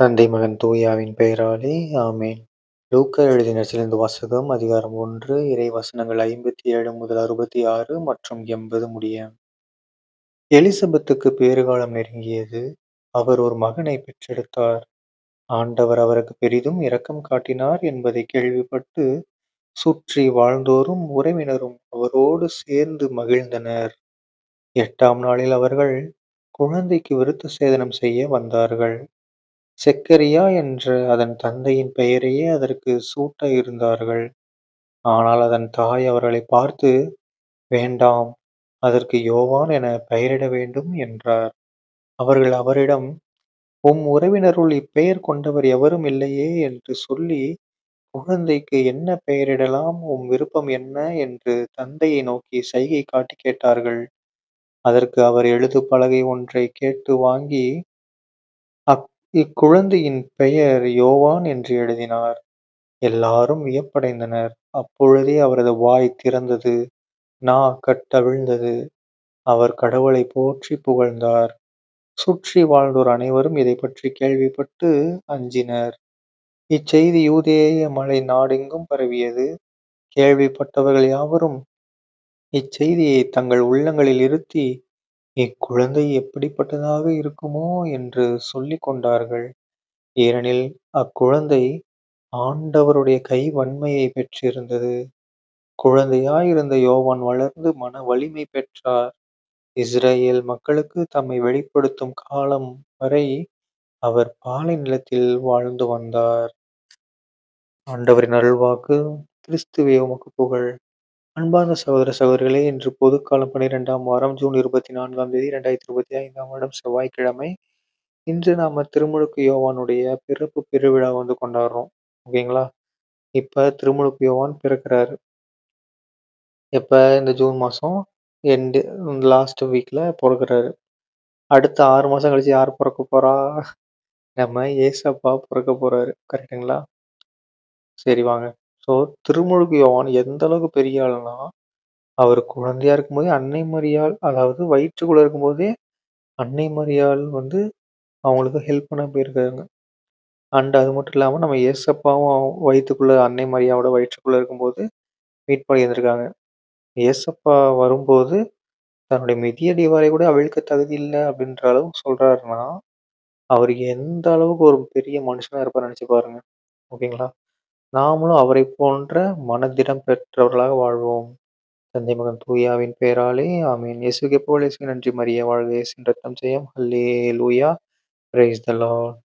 தந்தை மகன் தூயாவின் பெயராலே ஆமேன். லூக்கா எழுதின சிறந்த வாசகம் அதிகாரம் ஒன்று இறை வசனங்கள் ஐம்பத்தி ஏழு முதல் அறுபத்தி ஆறு மற்றும் எண்பது முடிய. எலிசபெத்துக்கு பேறுகாலம் நெருங்கியது. அவர் ஒரு மகனை பெற்றெடுத்தார். ஆண்டவர் அவருக்கு பெரிதும் இரக்கம் காட்டினார் என்பதை கேள்விப்பட்டு சுற்றி வாழ்ந்தோரும் உறவினரும் அவரோடு சேர்ந்து மகிழ்ந்தனர். எட்டாம் நாளில் அவர்கள் குழந்தைக்கு விருத்த சேதனம் செய்ய வந்தார்கள். செக்கரியா என்ற அதன் தந்தையின் பெயரையே அதற்கு சூட்ட இருந்தார்கள். ஆனால் அதன் தாய் அவர்களை பார்த்து வேண்டாம் அதற்கு யோவான் என பெயரிட வேண்டும் என்றார். அவர்கள் அவரிடம் உம் உறவினருள் இப்பெயர் கொண்டவர் எவரும் இல்லையே என்று சொல்லி குழந்தைக்கு என்ன பெயரிடலாம்? உம் விருப்பம் என்ன? என்று தந்தையை நோக்கி சைகை காட்டி கேட்டார்கள். அதற்கு அவர் எழுது பலகை ஒன்றை கேட்டு வாங்கி இக்குழந்தையின் பெயர் யோவான் என்று எழுதினார். எல்லாரும் வியப்படைந்தனர். அப்பொழுதே அவரது வாய் திறந்தது. நா கட்டவிழ்ந்தது. அவர் கடவுளை போற்றி புகழ்ந்தார். சுற்றி வாழ்ந்தோர் அனைவரும் இதை பற்றி கேள்விப்பட்டு அஞ்சினர். இச்செய்தி யூதேய மலை நாடெங்கும் பரவியது. கேள்விப்பட்டவர்கள் யாவரும் இச்செய்தியை தங்கள் உள்ளங்களில் இருத்தி இக்குழந்தை எப்படிப்பட்டதாக இருக்குமோ என்று சொல்லிக் கொண்டார்கள். ஏனெனில் அக்குழந்தை ஆண்டவருடைய கை வன்மையை பெற்றிருந்தது. குழந்தையாயிருந்த யோவான் வளர்ந்து மன வலிமை பெற்றார். இஸ்ரேல் மக்களுக்கு தம்மை வெளிப்படுத்தும் காலம் வரை அவர் பாலை நிலத்தில் வாழ்ந்து வந்தார். ஆண்டவரின் அருள்வாக்கு கிறிஸ்துவே உமக்கு புகழ். அன்பார்ந்த சகோதர சகோதரிகளே இன்று பொதுக்காலம் பனிரெண்டாம் வாரம் ஜூன் இருபத்தி நான்காம் தேதி ரெண்டாயிரத்தி இருபத்தி ஐந்தாம் வருடம் செவ்வாய்க்கிழமை. இன்று நாம திருமுழுக்கு யோவானுடைய பிறப்பு பெருவிழா வந்து கொண்டாடுறோம். ஓகேங்களா? இப்போ திருமுழுக்கு யோவான் பிறக்கிறாரு. எப்போ? இந்த ஜூன் மாசம் எண்டு லாஸ்ட் வீக்ல பிறக்கிறாரு. அடுத்த ஆறு மாதம் கழிச்சு யார் பிறக்க போறா? நம்ம ஏசப்பா பிறக்க போறாரு. கரெக்டுங்களா சரி வாங்க. ஸோ திருமுழுக்கு யோவான் எந்த அளவுக்கு பெரிய ஆளுனா அவர் குழந்தையா இருக்கும்போதே அன்னை மரியாள் அதாவது வயிற்றுக்குள்ளே இருக்கும்போதே அன்னை மரியாள் வந்து அவங்களுக்கு ஹெல்ப் பண்ண போயிருக்காங்க. அண்ட் அது மட்டும் இல்லாமல் நம்ம ஏசப்பாவும் வயிற்றுக்குள்ள அன்னை மரியாவோட வயிற்றுக்குள்ளே இருக்கும்போது மீட் பண்ணி இருந்திருக்காங்க ஏசப்பா வரும்போது தன்னுடைய மிதியடி வரை கூட அவிழ்க்க தகுதி இல்லை அப்படின்ற அளவுக்கு சொல்கிறாருன்னா அவர் எந்த அளவுக்கு ஒரு பெரிய மனுஷனாக இருப்பார் நினச்சி பாருங்க. ஓகேங்களா? நாமளும் அவரை போன்ற மனதிடம் பெற்றவர்களாக வாழ்வோம். தந்தை மகன் தூயாவின் பெயராலே ஆமீன். இயேசுக்கு போல நன்றி. மறிய வாழ்க. இயேசின் ரத்தம் செய்யும். ஹல்லே லூயா பிரைஸ் த லார்ட்.